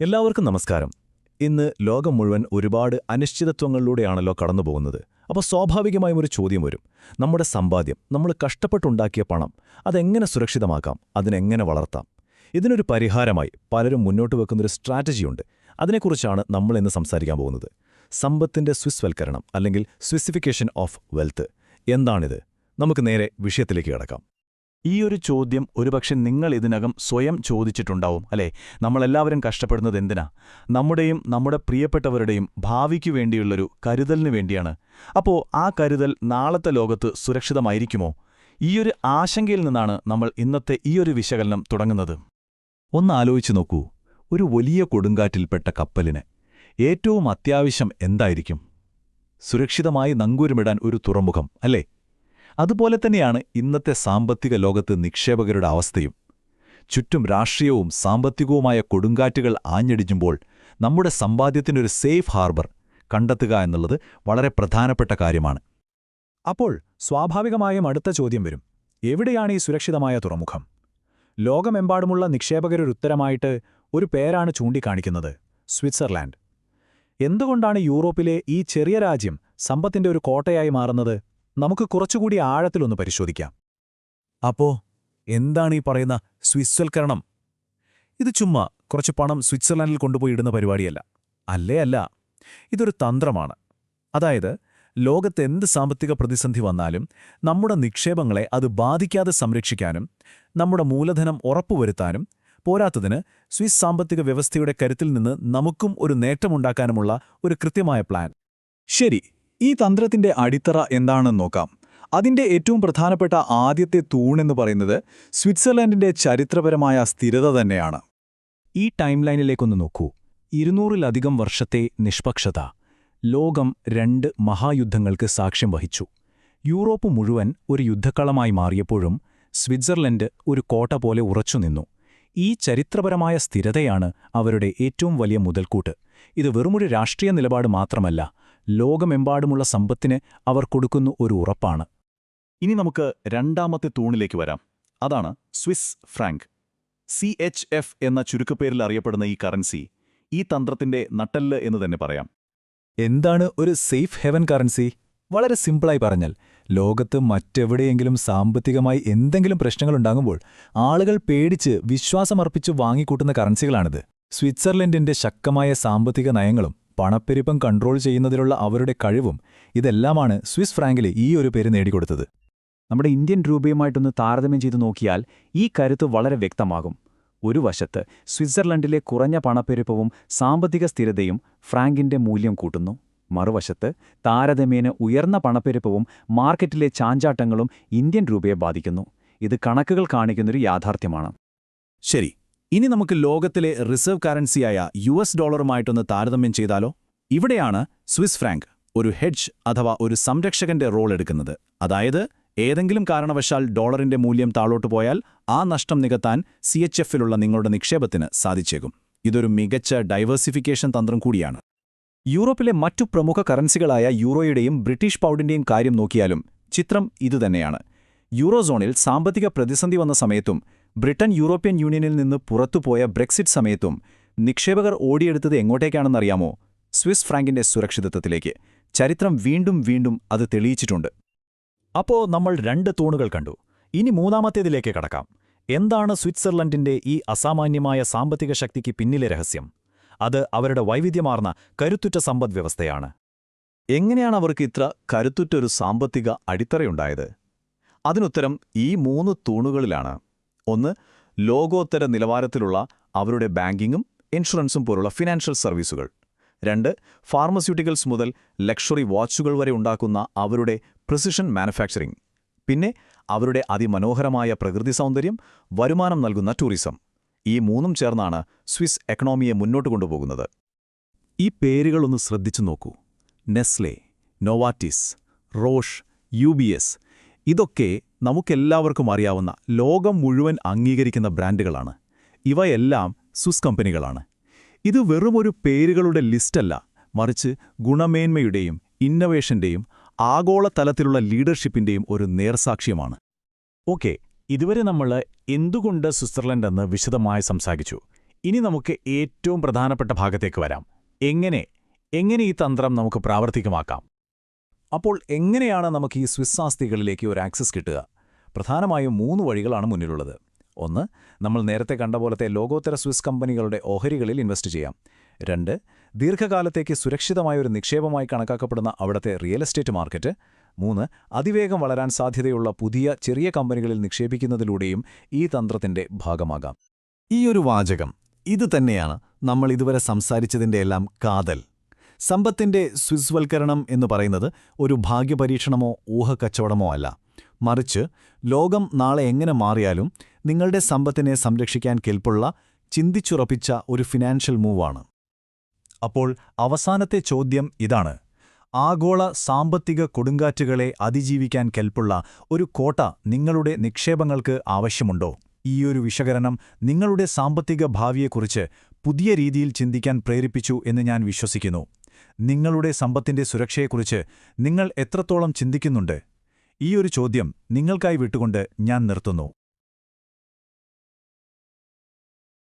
എല്ലാവർക്കും നമസ്കാരം. ഇന്ന് ലോകം മുഴുവൻ ഒരുപാട് അനിശ്ചിതത്വങ്ങളിലൂടെയാണല്ലോ കടന്നുപോകുന്നത്. അപ്പോൾ സ്വാഭാവികമായും ഒരു ചോദ്യം വരും. നമ്മുടെ സമ്പാദ്യം നമ്മൾ കഷ്ടപ്പെട്ടുണ്ടാക്കിയ പണം അതെങ്ങനെ സുരക്ഷിതമാക്കാം? അതിനെങ്ങനെ വളർത്താം? ഇതിനൊരു പരിഹാരമായി പലരും മുന്നോട്ട് വെക്കുന്നൊരു സ്ട്രാറ്റജിയുണ്ട്. അതിനെക്കുറിച്ചാണ് നമ്മൾ ഇന്ന് സംസാരിക്കാൻ പോകുന്നത്. സമ്പത്തിന്റെ സ്വിസ്വൽക്കരണം അല്ലെങ്കിൽ സ്പെസിഫിക്കേഷൻ ഓഫ് വെൽത്ത്. എന്താണിത്? നമുക്ക് നേരെ വിഷയത്തിലേക്ക് കിടക്കാം. ഈ ഒരു ചോദ്യം ഒരുപക്ഷെ നിങ്ങൾ ഇതിനകം സ്വയം ചോദിച്ചിട്ടുണ്ടാവും അല്ലേ? നമ്മളെല്ലാവരും കഷ്ടപ്പെടുന്നത് എന്തിനാ? നമ്മുടെയും നമ്മുടെ പ്രിയപ്പെട്ടവരുടെയും ഭാവിക്കു വേണ്ടിയുള്ളൊരു കരുതലിനു വേണ്ടിയാണ്. അപ്പോൾ ആ കരുതൽ നാളത്തെ ലോകത്ത് സുരക്ഷിതമായിരിക്കുമോ? ഈയൊരു ആശങ്കയിൽ നിന്നാണ് നമ്മൾ ഇന്നത്തെ ഈയൊരു വിശകലനം തുടങ്ങുന്നത്. ഒന്ന് ആലോചിച്ചു നോക്കൂ. ഒരു വലിയ കൊടുങ്കാറ്റിൽപ്പെട്ട കപ്പലിന് ഏറ്റവും അത്യാവശ്യം എന്തായിരിക്കും? സുരക്ഷിതമായി നങ്കൂരമിടാൻ ഒരു തുറമുഖം അല്ലേ? അതുപോലെ തന്നെയാണ് ഇന്നത്തെ സാമ്പത്തിക ലോകത്ത് നിക്ഷേപകരുടെ അവസ്ഥയും. ചുറ്റും രാഷ്ട്രീയവും സാമ്പത്തികവുമായ കൊടുങ്കാറ്റുകൾ ആഞ്ഞടിഞ്ഞുമ്പോൾ നമ്മുടെ സമ്പാദ്യത്തിനൊരു സേഫ് ഹാർബർ കണ്ടെത്തുക എന്നുള്ളത് വളരെ പ്രധാനപ്പെട്ട കാര്യമാണ്. അപ്പോൾ സ്വാഭാവികമായും അടുത്ത ചോദ്യം വരും. എവിടെയാണ് ഈ സുരക്ഷിതമായ തുറമുഖം? ലോകമെമ്പാടുമുള്ള നിക്ഷേപകരൊരുത്തരമായിട്ട് ഒരു പേരാണ് ചൂണ്ടിക്കാണിക്കുന്നത് സ്വിറ്റ്സർലാൻഡ്. എന്തുകൊണ്ടാണ് യൂറോപ്പിലെ ഈ ചെറിയ രാജ്യം സമ്പത്തിന്റെ ഒരു കോട്ടയായി മാറുന്നത്? നമുക്ക് കുറച്ചുകൂടി ആഴത്തിലൊന്ന് പരിശോധിക്കാം. അപ്പോ എന്താണ് ഈ പറയുന്ന സ്വിസ്വൽക്കരണം ഇത് ചുമ്മാ കുറച്ച് പണം സ്വിറ്റ്സർലൻഡിൽ കൊണ്ടുപോയി ഇടുന്ന പരിപാടിയല്ല. അല്ലേ അല്ല ഇതൊരു തന്ത്രമാണ്. അതായത് ലോകത്ത് എന്ത് സാമ്പത്തിക പ്രതിസന്ധി വന്നാലും നമ്മുടെ നിക്ഷേപങ്ങളെ അത് ബാധിക്കാതെ സംരക്ഷിക്കാനും നമ്മുടെ മൂലധനം ഉറപ്പുവരുത്താനും പോരാത്തതിന് സ്വിസ് സാമ്പത്തിക വ്യവസ്ഥയുടെ കരുത്തിൽ നിന്ന് നമുക്കും ഒരു നേട്ടമുണ്ടാക്കാനുമുള്ള ഒരു കൃത്യമായ പ്ലാൻ. ശരി ഈ തന്ത്രത്തിന്റെ അടിത്തറ എന്താണെന്ന് നോക്കാം. അതിന്റെ ഏറ്റവും പ്രധാനപ്പെട്ട ആദ്യത്തെ തൂണെന്ന് പറയുന്നത് സ്വിറ്റ്സർലൻഡിന്റെ ചരിത്രപരമായ സ്ഥിരത തന്നെയാണ്. ഈ ടൈം ലൈനിലേക്കൊന്ന് നോക്കൂ. ഇരുന്നൂറിലധികം വർഷത്തെ നിഷ്പക്ഷത. ലോകം രണ്ട് മഹായുദ്ധങ്ങൾക്ക് സാക്ഷ്യം വഹിച്ചു. യൂറോപ്പ് മുഴുവൻ ഒരു യുദ്ധക്കളമായി മാറിയപ്പോഴും സ്വിറ്റ്സർലൻഡ് ഒരു കോട്ട പോലെ ഉറച്ചുനിന്നു ഈ ചരിത്രപരമായ സ്ഥിരതയാണ് അവരുടെ ഏറ്റവും വലിയ മുതൽക്കൂട്ട്. ഇത് വെറുമൊരു രാഷ്ട്രീയ നിലപാട് മാത്രമല്ല ലോകമെമ്പാടുമുള്ള സമ്പത്തിന് അവർ കൊടുക്കുന്ന ഒരു ഉറപ്പാണ്. ഇനി നമുക്ക് രണ്ടാമത്തെ തൂണിലേക്ക് വരാം. അതാണ് Swiss franc. C H F എന്ന ചുരുക്കപ്പേരിൽ അറിയപ്പെടുന്ന ഈ കറൻസി ഈ തന്ത്രത്തിന്റെ നട്ടൽ എന്ന് തന്നെ പറയാം. എന്താണ് ഒരു സേഫ് ഹെവൻ കറൻസി? വളരെ സിമ്പിളായി പറഞ്ഞാൽ ലോകത്ത് മറ്റെവിടെയെങ്കിലും സാമ്പത്തികമായി എന്തെങ്കിലും പ്രശ്നങ്ങളുണ്ടാകുമ്പോൾ ആളുകൾ പേടിച്ച് വിശ്വാസമർപ്പിച്ച് വാങ്ങിക്കൂട്ടുന്ന കറൻസികളാണിത്. സ്വിറ്റ്സർലൻഡിന്റെ ശക്തമായ സാമ്പത്തിക നയങ്ങളും പണപ്പെരുപ്പം കൺട്രോൾ ചെയ്യുന്നതിലുള്ള അവരുടെ കഴിവും ഇതെല്ലാമാണ് സ്വിസ് ഫ്രാങ്കിലെ ഈ ഒരു പേര് നേടിക്കൊടുത്തത്. നമ്മുടെ ഇന്ത്യൻ രൂപയുമായിട്ടൊന്ന് താരതമ്യം ചെയ്തു നോക്കിയാൽ ഈ കരുത്ത് വളരെ വ്യക്തമാകും. ഒരു വശത്ത് സ്വിറ്റ്സർലൻഡിലെ കുറഞ്ഞ പണപ്പെരുപ്പവും സാമ്പത്തിക സ്ഥിരതയും ഫ്രാങ്കിന്റെ മൂല്യം കൂട്ടുന്നു. മറുവശത്ത് താരതമ്യേന ഉയർന്ന പണപ്പെരുപ്പവും മാർക്കറ്റിലെ ചാഞ്ചാട്ടങ്ങളും ഇന്ത്യൻ രൂപയെ ബാധിക്കുന്നു. ഇത് കണക്കുകൾ കാണിക്കുന്നൊരു യാഥാർത്ഥ്യമാണ്. ശരി ഇനി നമുക്ക് ലോകത്തിലെ റിസർവ് കറൻസിയായ യു എസ് ഡോളറുമായിട്ടൊന്ന് താരതമ്യം ചെയ്താലോ? ഇവിടെയാണ് സ്വിസ് ഫ്രാങ്ക് ഒരു ഹെഡ്ജ് അഥവാ ഒരു സംരക്ഷകന്റെ റോൾ എടുക്കുന്നത്. അതായത് ഏതെങ്കിലും കാരണവശാൽ ഡോളറിന്റെ മൂല്യം താളോട്ട് പോയാൽ ആ നഷ്ടം നികത്താൻ സി എച്ച് എഫിലുള്ള നിങ്ങളുടെ നിക്ഷേപത്തിന് സാധിച്ചേക്കും. ഇതൊരു മികച്ച ഡൈവേഴ്സിഫിക്കേഷൻ തന്ത്രം കൂടിയാണ്. യൂറോപ്പിലെ മറ്റു പ്രമുഖ കറൻസികളായ യൂറോയുടെയും ബ്രിട്ടീഷ് പൗണ്ടിന്റെയും കാര്യം നോക്കിയാലും ചിത്രം ഇതുതന്നെയാണ്. യൂറോസോണിൽ സാമ്പത്തിക പ്രതിസന്ധി വന്ന സമയത്തും ബ്രിട്ടൻ യൂറോപ്യൻ യൂണിയനിൽ നിന്ന് പുറത്തുപോയ ബ്രെക്സിറ്റ് സമയത്തും നിക്ഷേപകർ ഓടിയെടുത്തത് എങ്ങോട്ടേക്കാണെന്നറിയാമോ? സ്വിസ് ഫ്രാങ്കിന്റെ സുരക്ഷിതത്വത്തിലേക്ക്. ചരിത്രം വീണ്ടും വീണ്ടും അത് തെളിയിച്ചിട്ടുണ്ട്. അപ്പോ നമ്മൾ രണ്ട് തൂണുകൾ കണ്ടു. ഇനി മൂന്നാമത്തേതിലേക്ക് കടക്കാം. എന്താണ് സ്വിറ്റ്സർലൻഡിന്റെ ഈ അസാമാന്യമായ സാമ്പത്തിക ശക്തിക്ക് പിന്നിലെ രഹസ്യം? അത് അവരുടെ വൈവിധ്യമാർന്ന കരുത്തുറ്റ സമ്പദ്വ്യവസ്ഥയാണ് എങ്ങനെയാണ് അവർക്ക് ഇത്ര കരുത്തുറ്റൊരു സാമ്പത്തിക അടിത്തറയുണ്ടായത്? അതിനുത്തരം ഈ മൂന്ന് തൂണുകളിലാണ്. ഒന്ന് ലോകോത്തര നിലവാരത്തിലുള്ള അവരുടെ ബാങ്കിങ്ങും ഇൻഷുറൻസും പോലുള്ള ഫിനാൻഷ്യൽ സർവീസുകൾ. രണ്ട് ഫാർമസ്യൂട്ടിക്കൽസ് മുതൽ ലക്ഷറി വാച്ചുകൾ വരെ ഉണ്ടാക്കുന്ന അവരുടെ പ്രിസിഷൻ മാനുഫാക്ചറിംഗ് പിന്നെ അവരുടെ അതിമനോഹരമായ പ്രകൃതി സൗന്ദര്യം വരുമാനം നൽകുന്ന ടൂറിസം. ഈ മൂന്നും ചേർന്നാണ് സ്വിസ് എക്കണോമിയെ മുന്നോട്ട് കൊണ്ടുപോകുന്നത്. ഈ പേരുകളൊന്ന് ശ്രദ്ധിച്ചു നോക്കൂ. Nestle Novartis Roche U B S ഇതൊക്കെ നമുക്കെല്ലാവർക്കും അറിയാവുന്ന ലോകം മുഴുവൻ അംഗീകരിക്കുന്ന ബ്രാൻഡുകളാണ്. ഇവയെല്ലാം സ്വിസ് കമ്പനികളാണ്. ഇത് വെറുമൊരു പേരുകളുടെ ലിസ്റ്റല്ല മറിച്ച് ഗുണമേന്മയുടെയും ഇന്നവേഷന്റെയും ആഗോളതലത്തിലുള്ള ലീഡർഷിപ്പിന്റെയും ഒരു നേർസാക്ഷ്യമാണ്. ഓക്കെ ഇതുവരെ നമ്മൾ എന്തുകൊണ്ട് സ്വിറ്റ്സർലൻഡ് എന്ന് വിശദമായി സംസാരിച്ചു? ഇനി നമുക്ക് ഏറ്റവും പ്രധാനപ്പെട്ട ഭാഗത്തേക്ക് വരാം. എങ്ങനെ എങ്ങനെ ഈ തന്ത്രം നമുക്ക് പ്രാവർത്തികമാക്കാം? അപ്പോൾ എങ്ങനെയാണ് നമുക്ക് ഈ സ്വിസ് ആസ്തികളിലേക്ക് ഒരു ആക്സസ് കിട്ടുക? പ്രധാനമായും മൂന്ന് വഴികളാണ് മുന്നിലുള്ളത്. ഒന്ന് നമ്മൾ നേരത്തെ കണ്ട പോലത്തെ ലോകോത്തര സ്വിസ് കമ്പനികളുടെ ഓഹരികളിൽ ഇൻവെസ്റ്റ് ചെയ്യാം. രണ്ട് ദീർഘകാലത്തേക്ക് സുരക്ഷിതമായ ഒരു നിക്ഷേപമായി കണക്കാക്കപ്പെടുന്ന അവിടത്തെ റിയൽ എസ്റ്റേറ്റ് മാർക്കറ്റ്. മൂന്ന് അതിവേഗം വളരാൻ സാധ്യതയുള്ള പുതിയ ചെറിയ കമ്പനികളിൽ നിക്ഷേപിക്കുന്നതിലൂടെയും ഈ തന്ത്രത്തിന്റെ ഭാഗമാകാം. ഈ ഒരു വാചകം ഇതുതന്നെയാണ് നമ്മൾ ഇതുവരെ സംസാരിച്ചതിന്റെ എല്ലാം കാതൽ. സമ്പത്തിന്റെ സ്വിസ്വൽക്കരണം എന്ന് പറയുന്നത് ഒരു ഭാഗ്യപരീക്ഷണമോ ഊഹക്കച്ചവടമോ അല്ല. മറിച്ച് ലോകം നാളെ എങ്ങനെ മാറിയാലും നിങ്ങളുടെ സമ്പത്തിനെ സംരക്ഷിക്കാൻ കെൽപ്പുള്ള ചിന്തിച്ചുറപ്പിച്ച ഒരു ഫിനാൻഷ്യൽ മൂവാണ്. അപ്പോൾ അവസാനത്തെ ചോദ്യം ഇതാണ്. ആഗോള സാമ്പത്തിക കൊടുങ്കാറ്റുകളെ അതിജീവിക്കാൻ കെൽപ്പുള്ള ഒരു കോട്ട നിങ്ങളുടെ നിക്ഷേപങ്ങൾക്ക് ആവശ്യമുണ്ടോ? ഈയൊരു വിശകലനം നിങ്ങളുടെ സാമ്പത്തിക ഭാവിയെക്കുറിച്ച് പുതിയ രീതിയിൽ ചിന്തിക്കാൻ പ്രേരിപ്പിച്ചു എന്ന് ഞാൻ വിശ്വസിക്കുന്നു. നിങ്ങളുടെ സമ്പത്തിന്റെ സുരക്ഷയെക്കുറിച്ച് നിങ്ങൾ എത്രത്തോളം ചിന്തിക്കുന്നുണ്ട്? ഈയൊരു ചോദ്യം നിങ്ങൾക്കായി വിട്ടുകൊണ്ട് ഞാൻ നിർത്തുന്നു.